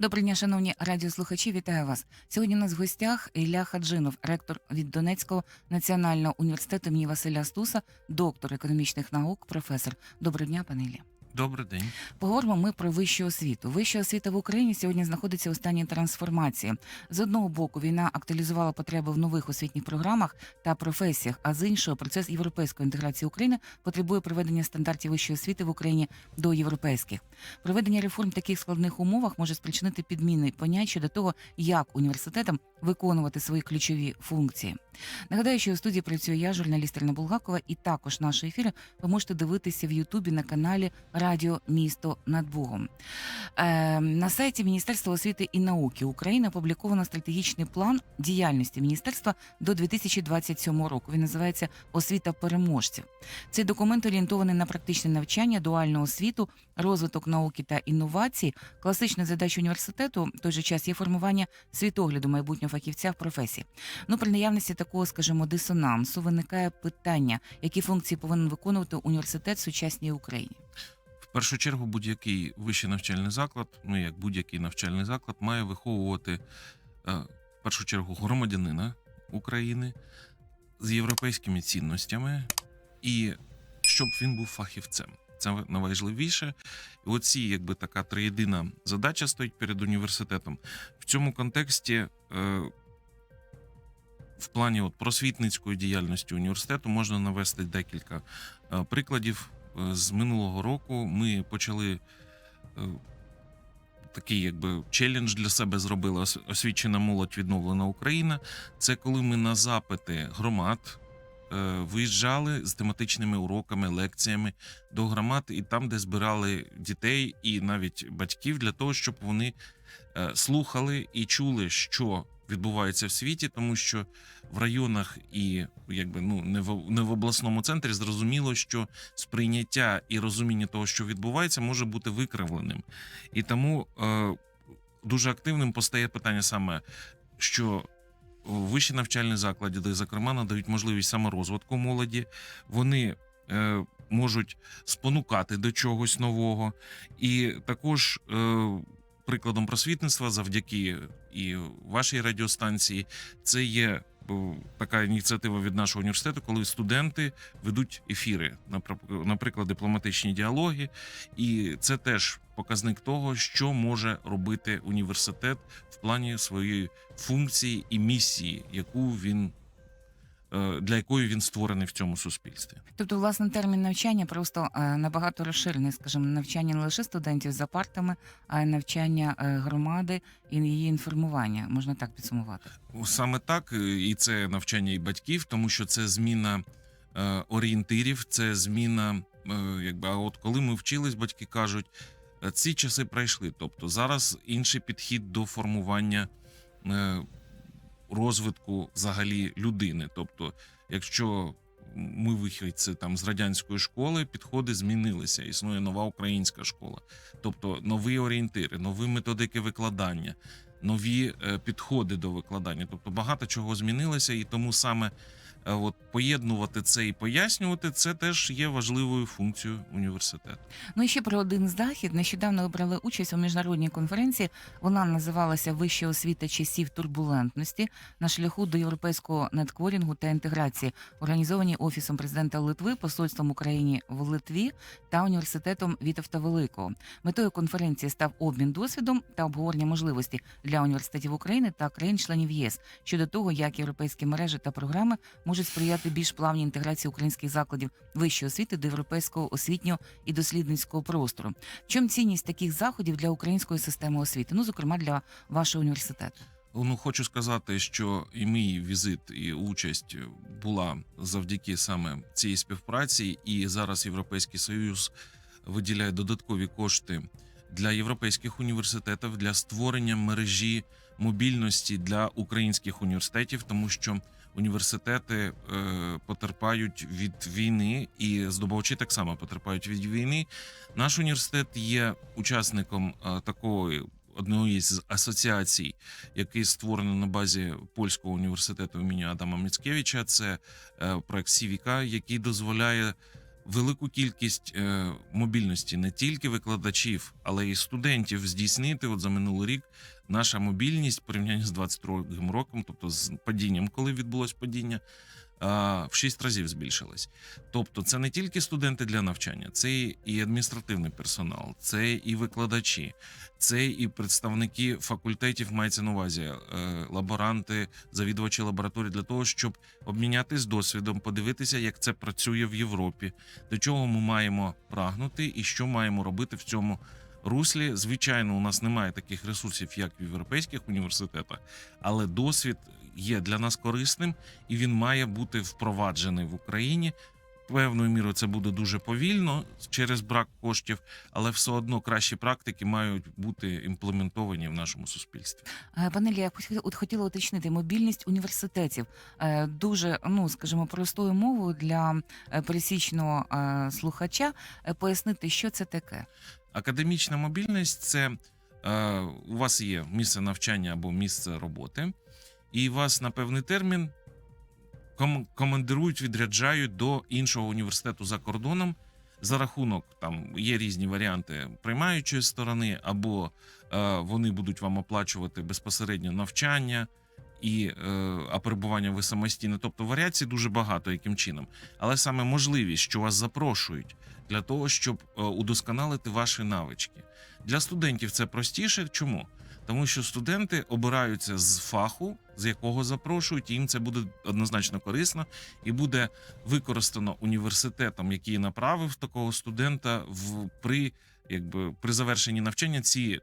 Доброго дня, шановні радіослухачі. Вітаю вас. Сьогодні у нас в гостях Ілля Хаджинов, ректор від Донецького національного університету імені Василя Стуса, доктор економічних наук, професор. Доброго дня, пане Ілля. Добрий день. Поговоримо ми про вищу освіту. Вища освіта в Україні сьогодні знаходиться у стані трансформації. З одного боку, війна актуалізувала потреби в нових освітніх програмах та професіях, а з іншого, процес європейської інтеграції України потребує приведення стандартів вищої освіти в Україні до європейських. Проведення реформ в таких складних умовах може спричинити підміни понять щодо того, як університетам виконувати свої ключові функції. Нагадаю, що у студії працюю я, журналіст Ірина Булгакова, і також наші ефіри ви можете дивитися в Ютубі на каналі Радіо Місто над Богом. Е, на сайті Міністерства освіти і науки України опубліковано стратегічний план діяльності міністерства до 2027 року. Він називається Освіта переможців. Цей документ орієнтований на практичне навчання, дуальну освіту, розвиток науки та інновацій. Класична задача університету в той же час є формування світогляду майбутнього фахівця в професії. Ну, при наявності такого, скажімо, дисонансу виникає питання, які функції повинен виконувати університет в сучасній Україні. Першу чергу будь-який вищий навчальний заклад, ну як будь-який навчальний заклад, має виховувати е, в першу чергу громадянина України з європейськими цінностями, і щоб він був фахівцем. Це найважливіше. І оці, якби така триєдина задача стоїть перед університетом. В цьому контексті, е, в плані от просвітницької діяльності університету можна навести декілька е, прикладів. З минулого року ми почали е, такий, якби челендж для себе зробили освічена молодь відновлена Україна. Це коли ми на запити громад е, виїжджали з тематичними уроками, лекціями до громад, і там, де збирали дітей і навіть батьків, для того, щоб вони е, слухали і чули, що відбувається в світі, тому що в районах і якби ну не в не в обласному центрі зрозуміло, що сприйняття і розуміння того, що відбувається, може бути викривленим. І тому е, дуже активним постає питання саме, що вищі навчальні заклади, де, зокрема, надають можливість саморозвитку молоді, вони е, можуть спонукати до чогось нового. І також е, прикладом просвітництва завдяки і вашій радіостанції. Це є така ініціатива від нашого університету, коли студенти ведуть ефіри, напр- наприклад, дипломатичні діалоги, і це теж показник того, що може робити університет в плані своєї функції і місії, яку він е, для якої він створений в цьому суспільстві. Тобто, власне, термін навчання просто е, набагато розширений, скажімо, навчання не лише студентів за партами, а й навчання е, громади і її інформування. Можна так підсумувати. Саме так, е, і це навчання і батьків, тому що це зміна е, орієнтирів, це зміна, е, якби а от коли ми вчились, батьки кажуть, е, ці часи пройшли. Тобто зараз інший підхід до формування е, розвитку взагалі людини. Тобто, якщо ми вихідці там з радянської школи, підходи змінилися. Існує нова українська школа, тобто нові орієнтири, нові методики викладання нові е, підходи до викладання. Тобто багато чого змінилося, і тому саме от поєднувати це і пояснювати це теж є важливою функцією університету. Ну і ще про один захід. Нещодавно брали участь у міжнародній конференції. Вона називалася Вища освіта часів турбулентності на шляху до європейського неткворінгу та інтеграції, організовані офісом президента Литви, посольством України в Литві та університетом Вітовта Великого. Метою конференції став обмін досвідом та обговорення можливості для університетів України та країн-членів ЄС щодо того, як європейські мережі та програми можуть сприяти більш плавній інтеграції українських закладів вищої освіти до європейського освітнього і дослідницького простору. В цінність таких заходів для української системи освіти? Ну, зокрема, для вашого університету. Ну, хочу сказати, що і мій візит і участь була завдяки саме цій співпраці, і зараз Європейський Союз виділяє додаткові кошти для європейських університетів для створення мережі мобільності для українських університетів, тому що університети е, потерпають від війни, і здобувачі так само потерпають від війни. Наш університет є учасником е, такої одної з асоціацій, який створений на базі польського університету імені Адама Міцкевича. Це е, проект Сівіка, який дозволяє велику кількість е, мобільності не тільки викладачів, але й студентів здійснити. От за минулий рік наша мобільність порівняння з 22 роком, тобто з падінням, коли відбулось падіння, в 6 разів збільшилась. Тобто, це не тільки студенти для навчання, це і адміністративний персонал, це і викладачі, це і представники факультетів, мається на увазі е, лаборанти, завідувачі лабораторій для того, щоб обмінятись досвідом, подивитися, як це працює в Європі, до чого ми маємо прагнути і що маємо робити в цьому руслі. Звичайно, у нас немає таких ресурсів, як в європейських університетах, але досвід є для нас корисним і він має бути впроваджений в Україні. Певною мірою це буде дуже повільно через брак коштів, але все одно кращі практики мають бути імплементовані в нашому суспільстві. Е, Пане Ілля, я хотіла- от хотіла уточнити мобільність університетів. Е, Дуже, ну скажімо, простою мовою для е, пересічного слухача пояснити, що це таке. Академічна мобільність це у вас є місце навчання або місце роботи, і вас на певний термін ком- командирують, відряджають до іншого університету за кордоном. За рахунок там є різні варіанти приймаючої сторони, або е, вони будуть вам оплачувати безпосередньо навчання і е, а перебування ви самостійно. Тобто варіацій дуже багато, яким чином. Але саме можливість, що вас запрошують для того, щоб е, удосконалити ваші навички. Для студентів це простіше. Чому? Тому що студенти обираються з фаху, з якого запрошують, і їм це буде однозначно корисно, і буде використано університетом, який направив такого студента в при, якби при завершенні навчання. Ці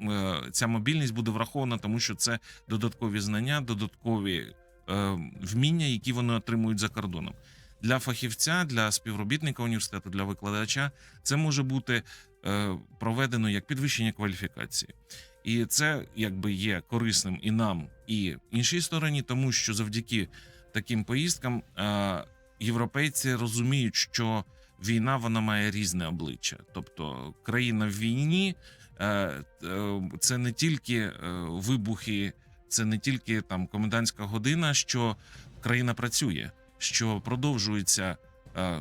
е, ця мобільність буде врахована, тому що це додаткові знання, додаткові е, вміння, які вони отримують за кордоном. Для фахівця, для співробітника університету, для викладача це може бути е, проведено як підвищення кваліфікації. І це якби є корисним і нам, і іншій стороні, тому що завдяки таким поїздкам е, європейці розуміють, що війна вона має різне обличчя. Тобто країна в війні е, е, це не тільки вибухи, це не тільки там комендантська година, що країна працює, що продовжується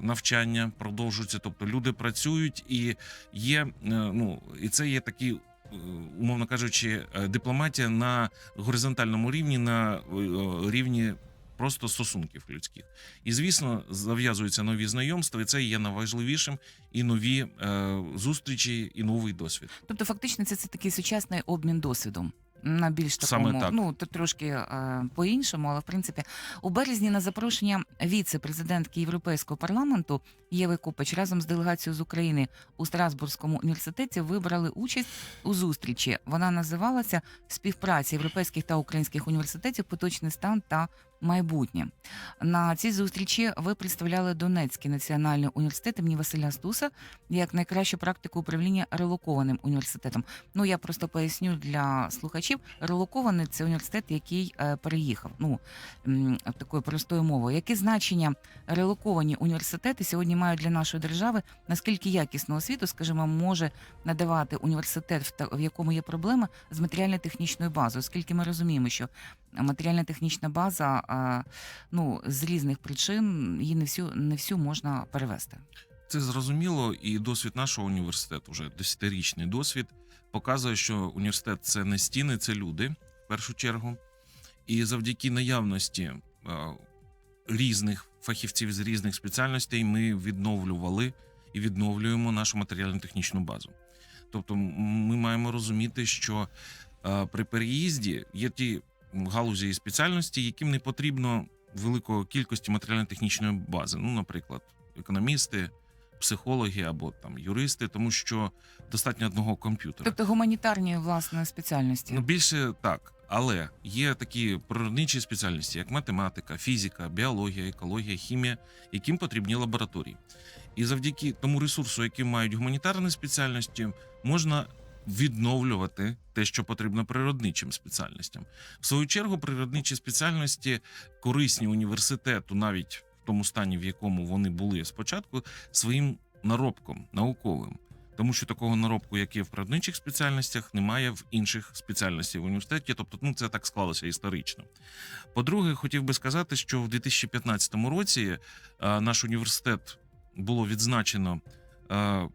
навчання, продовжується, тобто люди працюють і є ну і це є такі. Е, Умовно кажучи, е, дипломатія на горизонтальному рівні, на е, рівні просто стосунків людських. І звісно, зав'язуються нові знайомства, і це є найважливішим, і нові зустрічі, і новий досвід. Тобто, фактично, це, це такий сучасний обмін досвідом. На більш Саме такому, так. ну то трошки е, по-іншому, але в принципі у березні на запрошення віце-президентки Європейського парламенту Єви Купач, разом з делегацією з України у Страсбурзькому університеті вибрали участь у зустрічі. Вона називалася Співпраця європейських та українських університетів, поточний стан та майбутнє. На цій зустрічі ви представляли Донецький національний університет імені Василя Стуса як найкращу практику управління релокованим університетом. Ну я просто поясню для слухачів. Релокований це університет, який е, переїхав. Ну такою простою мовою. Яке значення релоковані університети сьогодні мають для нашої держави? Наскільки якісну освіту, скажімо, може надавати університет, в, в якому є проблема з матеріально-технічною базою? Оскільки ми розуміємо, що матеріально-технічна база, ну з різних причин її не всю не всю можна перевести. Це зрозуміло, і досвід нашого університету, вже десятирічний досвід, показує, що університет це не стіни, це люди в першу чергу. І завдяки наявності різних фахівців з різних спеціальностей ми відновлювали і відновлюємо нашу матеріально-технічну базу. Тобто, ми маємо розуміти, що при переїзді є ті галузі і спеціальності, яким не потрібно великої кількості матеріально-технічної бази. Ну, наприклад, економісти, психологи або там юристи, тому що достатньо одного комп'ютера. Тобто гуманітарні власне спеціальності. Ну, більше так. Але є такі природничі спеціальності, як математика, фізика, біологія, екологія, хімія, яким потрібні лабораторії. І завдяки тому ресурсу, який мають гуманітарні спеціальності, можна відновлювати те, що потрібно природничим спеціальностям. В свою чергу, природничі спеціальності корисні університету, навіть в тому стані, в якому вони були спочатку, своїм наробком науковим. Тому що такого наробку, як є в природничих спеціальностях, немає в інших спеціальностях в університеті. Тобто, ну це так склалося історично. По-друге, хотів би сказати, що в 2015 році е, наш університет було відзначено е,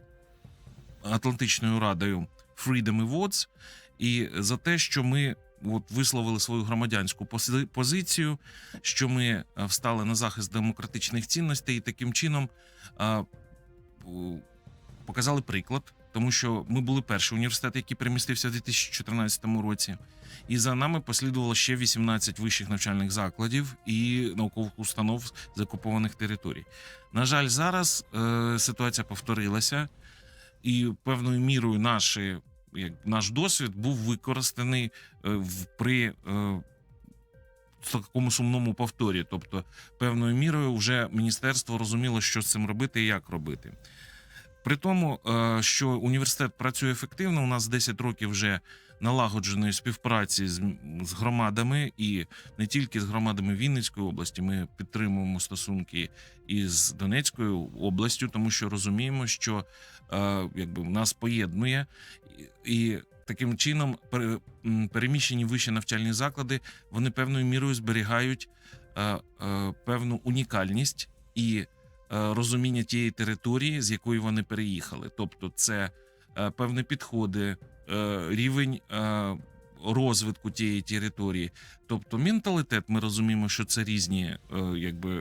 Атлантичною радою Freedom Awards, і за те, що ми от висловили свою громадянську позицію, що ми е, встали на захист демократичних цінностей і таким чином е, у- показали приклад, тому що ми були перший університет, який перемістився в 2014 році. І за нами послідувало ще 18 вищих навчальних закладів і наукових установ з окупованих територій. На жаль, зараз е, ситуація повторилася, і певною мірою наші, як, наш досвід був використаний е, в, при е, такому сумному повторі. Тобто, певною мірою вже міністерство розуміло, що з цим робити і як робити. При тому, е, що університет працює ефективно, у нас 10 років вже налагодженої співпраці з, громадами, і не тільки з громадами Вінницької області. Ми підтримуємо стосунки із Донецькою областю, тому що розуміємо, що якби нас поєднує, і, таким чином переміщені вищі навчальні заклади вони певною мірою зберігають певну унікальність і розуміння тієї території, з якої вони переїхали. Тобто, це певні підходи, рівень розвитку тієї території. Тобто, менталітет, ми розуміємо, що це різні, е, якби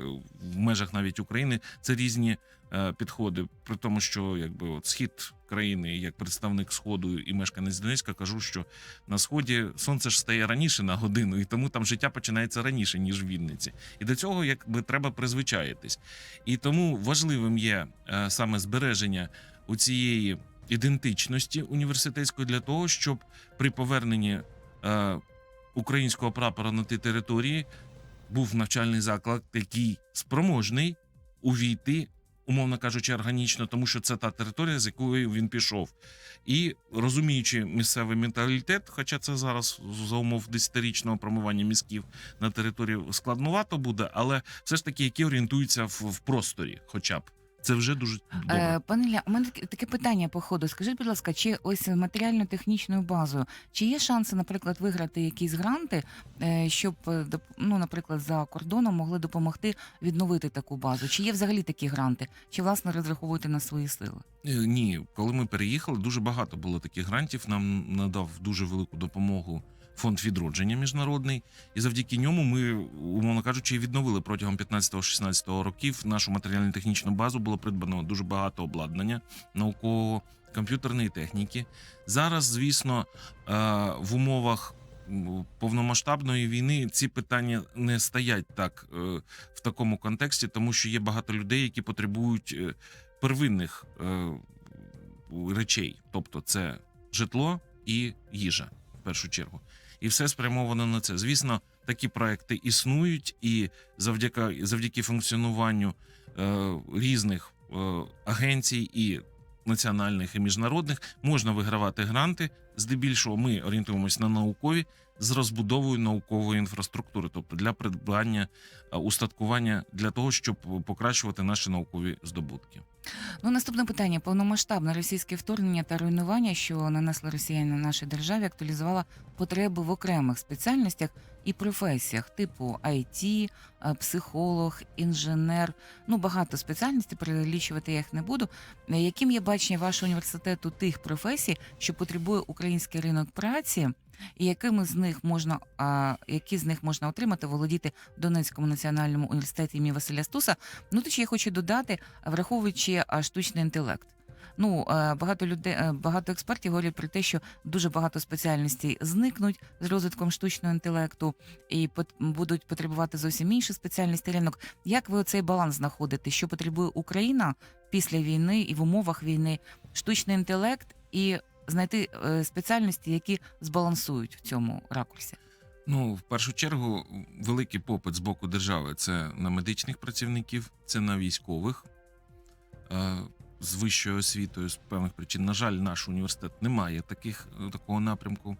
в межах навіть України, це різні е, підходи. При тому, що якби от схід країни, як представник сходу і мешканець Донецька, кажу, що на сході сонце ж стає раніше на годину, і тому там життя починається раніше ніж в Вінниці. І до цього якби треба призвичаїтись. І тому важливим є е, саме збереження у цієї ідентичності університетської для того, щоб при поверненні е, українського прапора на ті території був навчальний заклад, який спроможний увійти, умовно кажучи, органічно, тому що це та територія, з якої він пішов. І розуміючи місцевий менталітет, хоча це зараз за умов десятирічного промивання мізків на території складновато буде, але все ж таки, які орієнтуються в, в просторі, хоча б це вже дуже добре. Е, пане Ілля, у мене таке, таке питання по ходу. Скажіть, будь ласка, чи ось матеріально-технічною базою, чи є шанси, наприклад, виграти якісь гранти, е, щоб е, доп- ну, наприклад, за кордоном могли допомогти відновити таку базу? Чи є взагалі такі гранти? Чи власне розраховуєте на свої сили? Е, Ні, коли ми переїхали, дуже багато було таких грантів. Нам надав дуже велику допомогу фонд відродження міжнародний, і завдяки ньому ми, умовно кажучи, відновили протягом 15-16 років нашу матеріально-технічну базу. Було придбано дуже багато обладнання наукового комп'ютерної техніки. Зараз, звісно, е, в умовах повномасштабної війни ці питання не стоять так е, в такому контексті, тому що є багато людей, які потребують е, первинних речей, тобто це житло і їжа в першу чергу. І все спрямовано на це. Звісно, такі проекти існують, і завдяки, завдяки функціонуванню е, різних е, агенцій і національних і міжнародних можна вигравати гранти. Здебільшого ми орієнтуємось на наукові з розбудовою наукової інфраструктури, тобто для придбання устаткування для того, щоб покращувати наші наукові здобутки. Ну, наступне питання: повномасштабне російське вторгнення та руйнування, що нанесли росіяни на нашій державі, актуалізувала потреби в окремих спеціальностях і професіях, типу IT, психолог, інженер. Ну багато спеціальностей, перелічувати я їх не буду. Яким є бачення вашого університету тих професій, що потребує український ринок праці? І якими з них можна, які з них можна отримати, володіти в Донецькому національному університеті імені Василя Стуса? Ну, ще я хочу додати, враховуючи штучний інтелект. Ну, багато людей, е, багато експертів говорять про те, що дуже багато спеціальностей зникнуть з розвитком штучного інтелекту і будуть потребувати зовсім інші спеціальності ринок. Як ви оцей баланс знаходите? Що потребує Україна після війни і в умовах війни? Штучний інтелект і знайти е, спеціальності, які збалансують в цьому ракурсі? Ну, в першу чергу, великий попит з боку держави це на медичних працівників, це на військових е, з вищою освітою з певних причин. На жаль, наш університет не має таких, е, такого напрямку.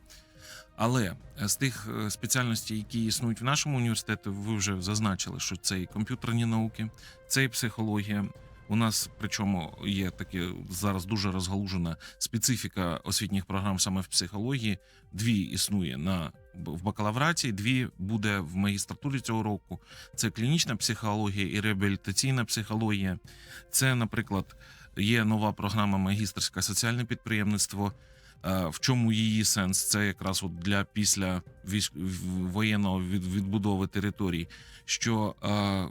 Але з тих спеціальностей, які існують в нашому університеті, ви вже зазначили, що це і комп'ютерні науки, це і психологія. У нас причому є таке зараз дуже розгалужена специфіка освітніх програм саме в психології. Дві існує на в бакалавраті, дві буде в магістратурі цього року. Це клінічна психологія і реабілітаційна психологія. Це, наприклад, є нова програма магістерське соціальне підприємництво. Е, В чому її сенс? Це якраз от для після воєнного від... відбудови територій, що е, е,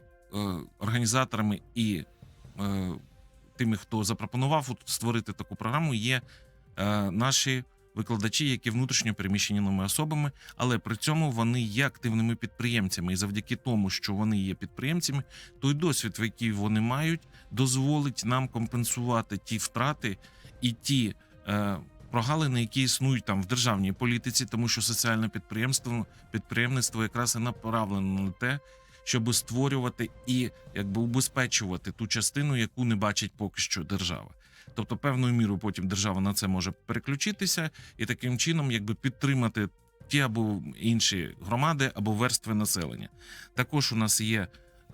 організаторами і тими, хто запропонував створити таку програму, є е, наші викладачі, які внутрішньо переміщеними особами, але при цьому вони є активними підприємцями. І завдяки тому, що вони є підприємцями, той досвід, який вони мають, дозволить нам компенсувати ті втрати і ті. Е, Прогалини, які існують там в державній політиці, тому що соціальне підприємство підприємництво якраз і направлено на те, щоб створювати і якби убезпечувати ту частину, яку не бачить поки що держава. Тобто, певною мірою потім держава на це може переключитися і таким чином, якби підтримати ті або інші громади або верстви населення. Також у нас є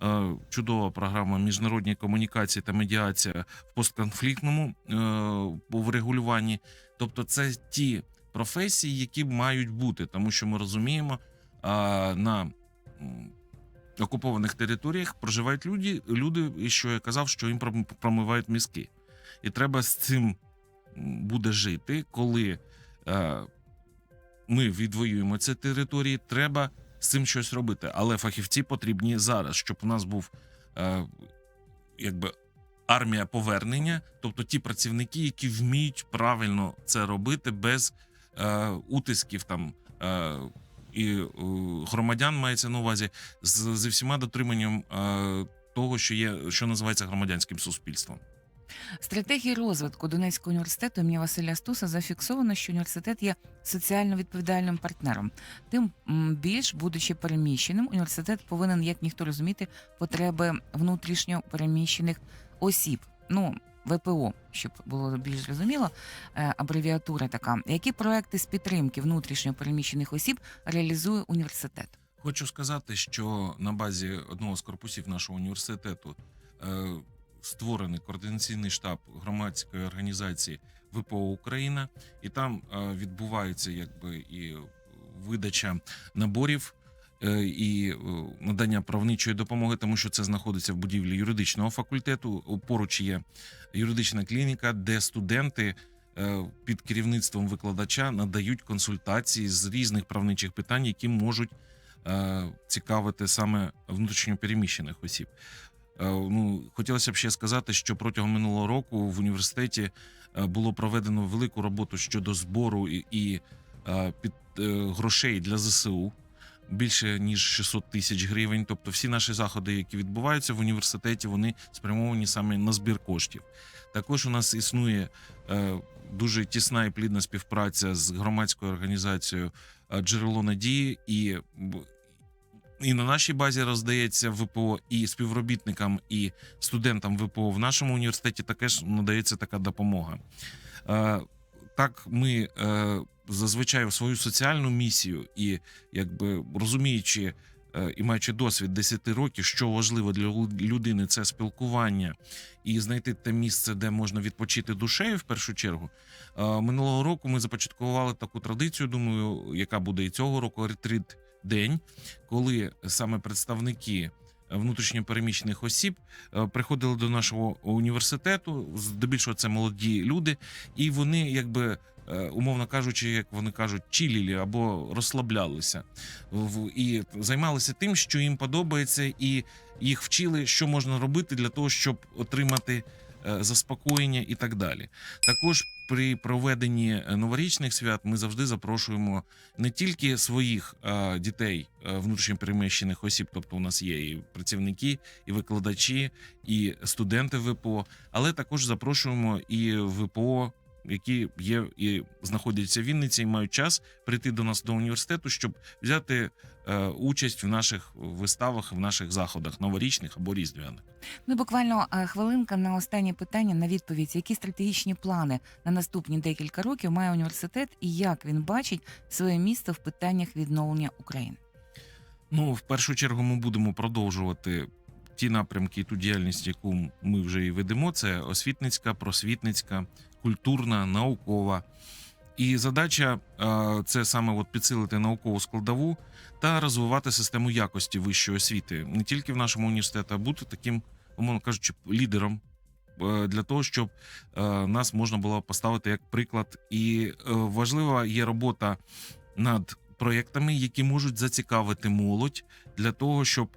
е, чудова програма міжнародні комунікації та медіація в постконфліктному е, врегулюванні. Тобто, це ті професії, які мають бути, тому що ми розуміємо, на окупованих територіях проживають люди, люди, і що я казав, що їм промивають мізки. І треба з цим буде жити, коли е, ми відвоюємо ці території, треба з цим щось робити. Але фахівці потрібні зараз, щоб у нас був е, якби армія повернення, тобто ті працівники, які вміють правильно це робити без е, утисків там. Е, і е, громадян мається на увазі з, зі всіма дотриманням е, того, що є, що називається громадянським суспільством. Стратегії розвитку Донецького університету імені Василя Стуса зафіксовано, що університет є соціально відповідальним партнером. Тим більш, будучи переміщеним, університет повинен як ніхто розуміти потреби внутрішньо переміщених осіб. Ну ВПО, щоб було більш зрозуміло, е, абревіатура така. Які проекти з підтримки внутрішньо переміщених осіб реалізує університет? Хочу сказати, що на базі одного з корпусів нашого університету е, створений координаційний штаб громадської організації ВПО Україна, і там е, відбувається якби і видача наборів. Е, І е, надання правничої допомоги, тому що це знаходиться в будівлі юридичного факультету. Поруч є юридична клініка, де студенти е, під керівництвом викладача надають консультації з різних правничих питань, які можуть цікавити саме внутрішньопереміщених осіб. Ну, хотілося б ще сказати, що протягом минулого року в університеті було проведено велику роботу щодо збору і, і під грошей для ЗСУ. Більше ніж 600 тисяч гривень. Тобто, всі наші заходи, які відбуваються в університеті, вони спрямовані саме на збір коштів. Також у нас існує е, дуже тісна і плідна співпраця з громадською організацією е, джерело надії, і, і на нашій базі роздається ВПО і співробітникам, і студентам ВПО в нашому університеті також надається така допомога. Е, Так, ми зазвичай свою соціальну місію і якби розуміючи. е, І маючи досвід 10 років, що важливо для людини, це спілкування і знайти те місце, де можна відпочити душею в першу чергу. Е, Минулого року ми започаткували таку традицію. Думаю, яка буде і цього року ретрит день, коли саме представники внутрішньопереміщених осіб е, приходили до нашого університету. Здебільшого це молоді люди, і вони, якби умовно кажучи, як вони кажуть, чилілі або розслаблялися і займалися тим, що їм подобається, і їх вчили, що можна робити для того, щоб отримати е, заспокоєння і так далі. Також при проведенні е, новорічних свят ми завжди запрошуємо не тільки своїх е, дітей е, внутрішньопереміщених осіб, тобто у нас є і працівники, і викладачі, і студенти ВПО, але також запрошуємо і ВПО. Які є і знаходяться в Вінниці, і мають час прийти до нас до університету, щоб взяти е, участь в наших виставах, в наших заходах новорічних або різдвяних. Ну і буквально е, хвилинка на останнє питання на відповідь. Які стратегічні плани на наступні декілька років має університет і як він бачить своє місце в питаннях відновлення України? Ну, в першу чергу, ми будемо продовжувати ті напрямки, ту діяльність, яку ми вже і ведемо. Це освітницька, просвітницька, культурна, наукова. І задача е, це саме от підсилити наукову складову та розвивати систему якості вищої освіти не тільки в нашому університеті, а бути таким, умовно кажучи, лідером е, для того, щоб е, нас можна було поставити як приклад. І важлива є робота над проєктами, які можуть зацікавити молодь для того, щоб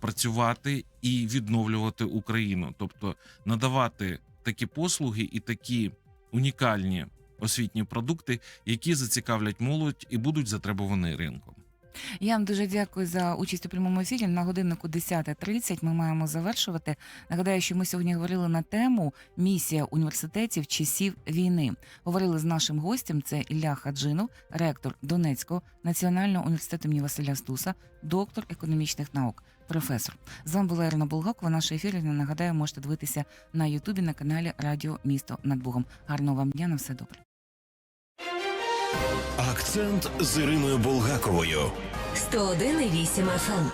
працювати і відновлювати Україну, тобто надавати такі послуги і такі унікальні освітні продукти, які зацікавлять молодь і будуть затребувані ринком. Я вам дуже дякую за участь у прямому ефірі. На годиннику 10.30 ми маємо завершувати. Нагадаю, що ми сьогодні говорили на тему місія університетів часів війни. Говорили з нашим гостем. Це Ілля Хаджинов, ректор Донецького національного університету імені Василя Стуса, доктор економічних наук, професор. З вами була Ірина Булгакова. Наш не нагадаю, можете дивитися на Ютубі на каналі Радіо Місто над Богом. Гарного вам дня на все добре. Акцент з Іриною Булгаковою. 101,8 FM.